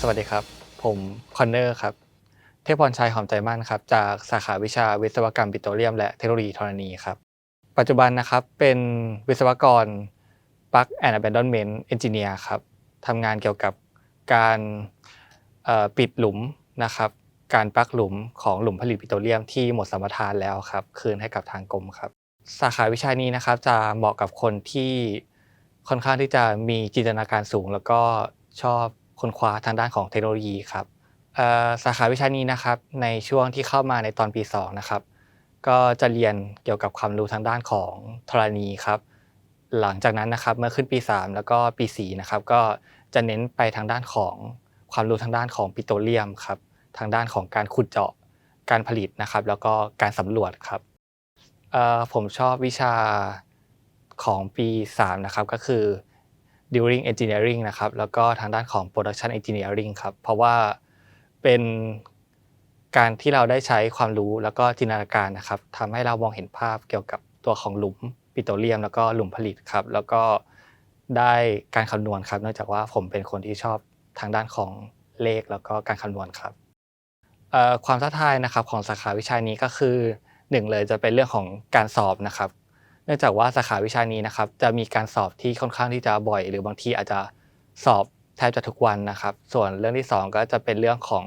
สวัสดีครับ ผมคอนเนอร์ครับ เทพพรชัยหอมใจมั่นครับ จากสาขาวิชาวิศวกรรมปิโตรเลียม และเทคโนโลยีธรณีครับ ปัจจุบันนะครับเป็นวิศวกร Plug and Abandonment Engineer ครับทำงานเกี่ยวกับการปิดหลุมนะครับ การปลักหลุมของหลุมผลิตปิโตรเลียมที่หมดสมปทานแล้วครับ คืนให้กับทางกรมครับ สาขาวิชานี้นะครับจะเหมาะกับคนที่ค่อนข้างที่จะมีจินตนาการสูง แล้วก็ชอบ ค้นคว้าทางด้านของเทคโนโลยีครับสาขาวิชานี้นะครับในช่วงที่เข้ามาในตอนปี2นะครับก็จะเรียนเกี่ยวกับความรู้ทางด้านของธรณีครับ หลังจากนั้นนะครับเมื่อขึ้นปี 3 แล้วก็ปี4นะครับก็จะเน้นไปทางด้านของความรู้ทางด้านของปิโตรเลียมครับทางด้านของการขุดเจาะการผลิตนะครับ แล้วก็การสำรวจครับผมชอบวิชาของปี 3 นะครับก็คือ during engineering นะครับแล้วก็ทางด้านของ production engineering ครับเพราะว่าเป็นการที่เราได้ใช้ความรู้แล้วก็จินตนาการนะครับทำให้เรามองเห็นภาพเกี่ยวกับตัวของหลุมปิโตรเลียม แล้วก็หลุมผลิตครับแล้วก็ได้การคำนวณครับ เนื่องจากว่าผมเป็นคนที่ชอบทางด้านของเลขแล้วก็การคำนวณครับความท้าทายนะครับของสาขาวิชานี้ก็คือหนึ่งเลยจะเป็นเรื่องของการสอบนะครับ เนื่องจากว่าสาขาวิชานี้นะครับจะมีการสอบที่ค่อนข้างที่จะบ่อย หรือบางทีอาจจะสอบแทบจะทุกวันนะครับ ส่วนเรื่องที่สองก็จะเป็นเรื่องของ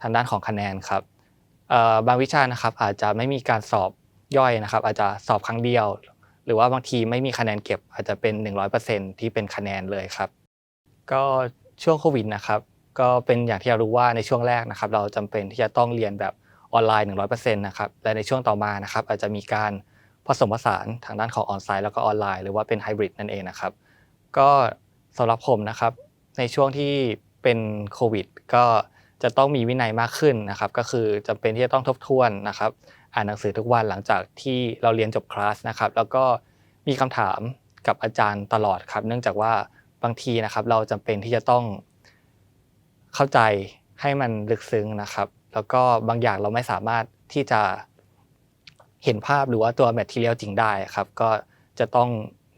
ทางด้านของคะแนนครับบางวิชานะครับอาจจะไม่มีการสอบย่อยนะครับ อาจจะสอบครั้งเดียว หรือว่าบางทีไม่มีคะแนนเก็บอาจจะเป็น 100%ที่เป็นคะแนนเลยครับ ก็ช่วงโควิดนะครับก็เป็นอย่างที่เรารู้ว่าในช่วงแรกนะครับ เราจำเป็นที่จะต้องเรียนแบบออนไลน์ 100%นะครับและในช่วงต่อมานะครับอาจจะมีการ ผสมผสานทางด้านของออนไซต์แล้วก็ออนไลน์หรือว่าเป็นไฮบริดนั่นเองนะครับ ก็สำหรับผมนะครับ ในช่วงที่เป็นโควิด ก็จะต้องมีวินัยมากขึ้นนะครับ ก็คือจำเป็นที่จะต้องทบทวนนะครับ อ่านหนังสือทุกวันหลังจากที่เราเรียนจบคลาสนะครับ แล้วก็มีคำถามกับอาจารย์ตลอดครับ เนื่องจากว่าบางทีนะครับ เราจำเป็นที่จะต้องเข้าใจให้มันลึกซึ้งนะครับ แล้วก็บางอย่างเราไม่สามารถที่จะ เห็นภาพหรือว่าตัวแมทเทียลจริงได้ครับ ก็จะต้อง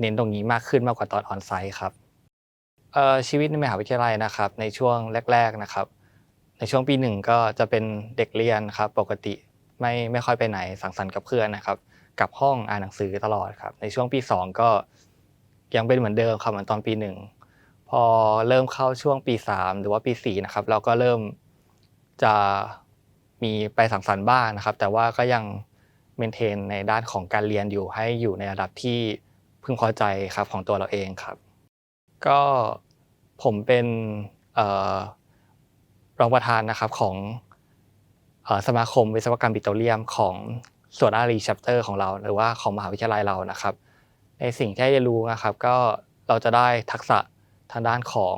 เน้นตรงนี้มากขึ้นมากกว่าตอนออนไซต์ครับชีวิตในมหาวิทยาลัยนะครับ ในช่วงแรก ๆนะครับ ในช่วงปีหนึ่งก็จะเป็นเด็กเรียนครับ ปกติไม่ไม่ค่อยไปไหนสังสรรค์กับเพื่อนนะครับกลับห้องอ่านหนังสือตลอดครับ ในช่วงปีสองก็ยังเป็นเหมือนเดิมครับเหมือนตอนปีหนึ่งพอเริ่มเข้าช่วงปีสามหรือว่าปีสี่นะครับเราก็เริ่มจะมีไปสังสรรค์บ้างนะครับ แต่ว่าก็ยัง เมนเทนในด้านของการเรียนอยู่ให้อยู่ในระดับที่พึงพอใจครับของตัวเราเองครับ ก็ผมเป็นอรองประธานนะครับของสมาคมวิศวกรรมปิโตรเลียมของส่วนอารีชัปเตอร์ของเรา หรือว่าของมหาวิทยาลัยเรานะครับ ในสิ่งที่ได้รู้นะครับ ก็เราจะได้ทักษะทางด้านของ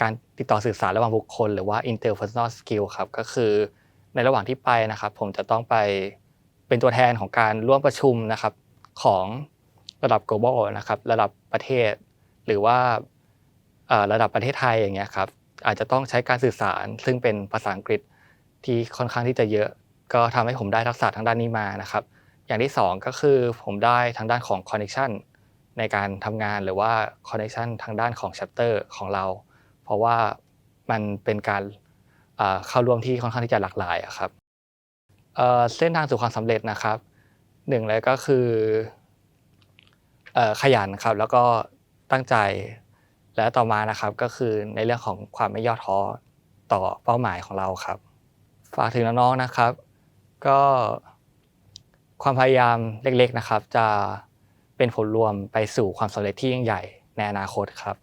การติดต่อสื่อสารระหว่างบุคคล หรือว่า interpersonal skill ครับก็คือในระหว่างที่ไปนะครับ ผมจะต้องไป เป็นตัวแทนของการร่วมประชุมนะครับของระดับ global นะครับระดับประเทศ หรือว่าระดับประเทศไทยอย่างเงี้ยครับอาจจะต้องใช้การสื่อสาร ซึ่งเป็นภาษาอังกฤษที่ค่อนข้างที่จะเยอะ ก็ทำให้ผมได้ทักษะทางด้านนี้มานะครับ อย่างที่สองก็คือผมได้ทางด้านของ connection ในการทำงานหรือว่า connection ทางด้านของ chapter ของเรา เพราะว่ามันเป็นการเข้าร่วมที่ค่อนข้างที่จะหลากหลายครับ เส้นทางสู่ความสำเร็จนะครับหนึ่งเลยก็คือเอ่อขยันครับแล้วก็ตั้งใจและต่อมานะครับก็คือในเรื่องของความไม่ย่อท้อต่อเป้าหมายของเราครับ ฝากถึงน้องๆนะครับ ก็ความพยายามเล็กๆนะครับ จะเป็นผลรวมไปสู่ความสำเร็จที่ยิ่งใหญ่ในอนาคตครับ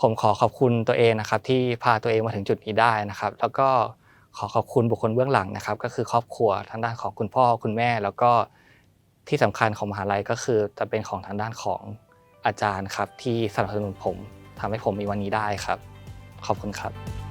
ผมขอขอบคุณตัวเองนะครับ ที่พาตัวเองมาถึงจุดนี้ได้นะครับ แล้วก็ ขอขอบคุณบุคคลเบื้องหลังนะครับ ก็คือครอบครัวทางด้านของคุณพ่อคุณแม่ แล้วก็ที่สำคัญของมหาลัยก็คือจะเป็นของทางด้านของอาจารย์ครับ ที่สนับสนุนผมทำให้ผมมีวันนี้ได้ครับ ขอบคุณครับ